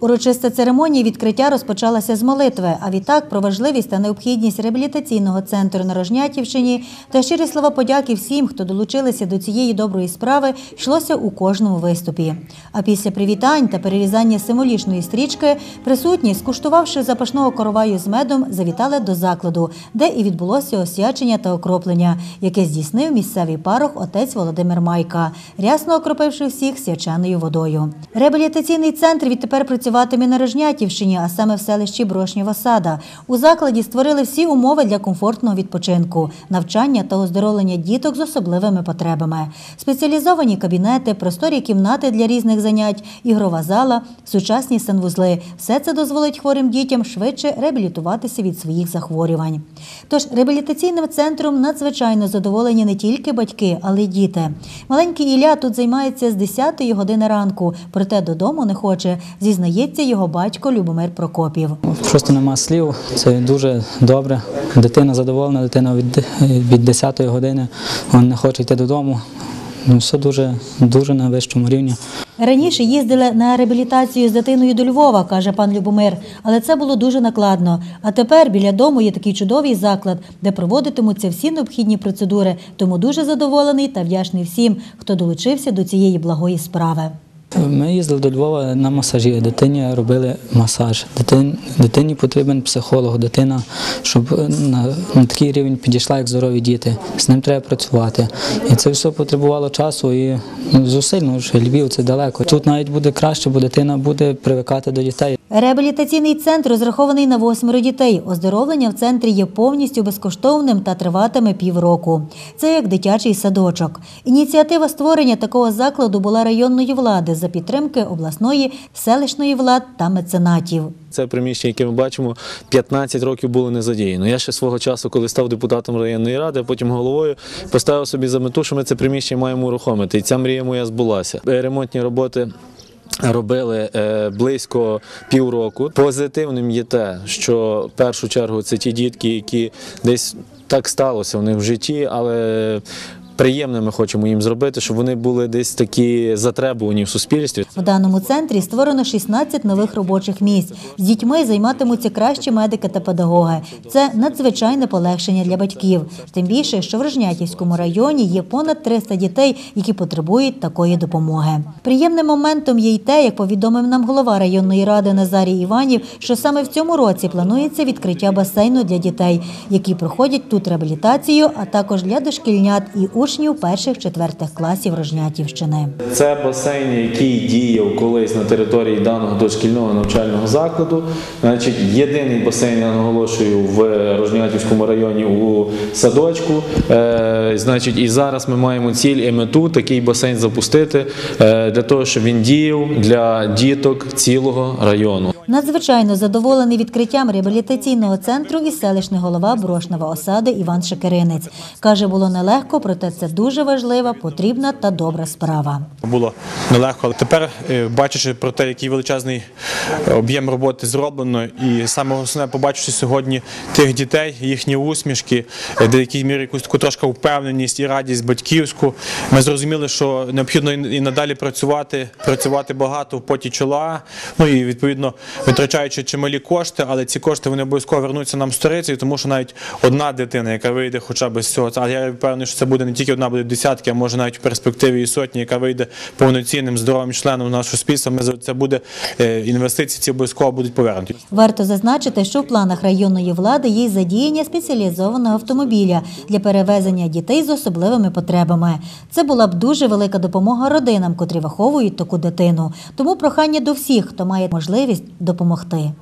Урочиста церемонія відкриття розпочалася з молитви, а відтак про важливість та необхідність реабілітаційного центру на Рожнятівщині та щирі слова подяки всім, хто долучилися до цієї доброї справи, йшлося у кожному виступі. А після привітань та перерізання символічної стрічки присутні, скуштувавши запашного короваю з медом, завітали до закладу, де і відбулося освячення та окроплення, яке здійснив місцевий парох отець Володимир Майка, рясно окропивши всіх свяченою водою. Реабілітаційний центр відтепер працюватиме на Рожнятівщині, а саме в селищі Брошнєва Сада. У закладі створили всі умови для комфортного відпочинку, навчання та оздоровлення діток з особливими потребами. Спеціалізовані кабінети, просторі кімнати для різних занять, ігрова зала, сучасні санвузли. Все це дозволить хворим дітям швидше реабілітуватися від своїх захворювань. Тож реабілітаційним центром надзвичайно задоволені не тільки батьки, але й діти. Маленький Ілля тут займається з 10-ї години ранку, проте додому не хоче, зізнається його батько Любомир Прокопів. Просто нема слів. Це дуже добре. Дитина задоволена, дитина від, від 10-ї години вона не хоче йти додому. Ну, все дуже, дуже на вищому рівні. Раніше їздили на реабілітацію з дитиною до Львова, каже пан Любомир, але це було дуже накладно. А тепер біля дому є такий чудовий заклад, де проводитимуться всі необхідні процедури. Тому дуже задоволений та вдячний всім, хто долучився до цієї благої справи. Ми їздили до Львова на масажі. Дитині робили масаж. Дитин, дитині потрібен психолог, дитина, щоб на, на такий рівень підійшла, як здорові діти. З ним треба працювати. І це все потребувало часу і ну, зусиль. Ну, що Львів це далеко. Тут навіть буде краще, бо дитина буде привикати до дітей. Реабілітаційний центр розрахований на восьмеро дітей. Оздоровлення в центрі є повністю безкоштовним та триватиме півроку. Це як дитячий садочок. Ініціатива створення такого закладу була районної влади за підтримки обласної, селищної влад та меценатів. Це приміщення, яке ми бачимо, 15 років було не задіяно. Я ще свого часу, коли став депутатом районної ради, а потім головою, поставив собі за мету, що ми це приміщення маємо урухомити. І ця мрія моя збулася. Ремонтні роботи. Робили е, близько півроку. Позитивним є те, що в першу чергу це ті дітки, які десь так сталося в них в житті, але приємне ми хочемо їм зробити, щоб вони були десь такі затребувані в суспільстві. В даному центрі створено 16 нових робочих місць. З дітьми займатимуться кращі медики та педагоги. Це надзвичайне полегшення для батьків. Тим більше, що в Рожнятівському районі є понад 300 дітей, які потребують такої допомоги. Приємним моментом є й те, як повідомив нам голова районної ради Назарій Іванів, що саме в цьому році планується відкриття басейну для дітей, які проходять тут реабілітацію, а також для дошкільнят і учнів перших-четвертих класів Рожнятівщини. Це басейн, який діяв колись на території даного дошкільного навчального закладу. Значить, єдиний басейн, я наголошую, в Рожнятівському районі у садочку. Е, значить, і зараз ми маємо ціль і мету такий басейн запустити е, для того, щоб він діяв для діток цілого району. Надзвичайно задоволений відкриттям реабілітаційного центру і селищний голова Брошнева осади Іван Шекеринець. Каже, було нелегко, проте це дуже важлива, потрібна та добра справа. Було нелегко, але тепер, е, бачачи про те, який величезний е, об'єм роботи зроблено, і саме основне, побачивши сьогодні тих дітей, їхні усмішки, е, де мірі якусь таку трошки впевненість і радість батьківську, ми зрозуміли, що необхідно і надалі працювати, працювати багато в поті чола. Ну і відповідно витрачаючи чималі кошти, але ці кошти вони обов'язково вернуться нам сторицею, тому що навіть одна дитина, яка вийде хоча б з цього, а я впевнений, що це буде не тільки одна, буде десятки, а може навіть в перспективі і сотні, яка вийде повноцінним здоровим членом нашого суспільства. Ми це буде е, інвестиції, ці обов'язково будуть повернуті. Варто зазначити, що в планах районної влади є задіяння спеціалізованого автомобіля для перевезення дітей з особливими потребами. Це була б дуже велика допомога родинам, котрі виховують таку дитину. Тому прохання до всіх, хто має можливість допомогти.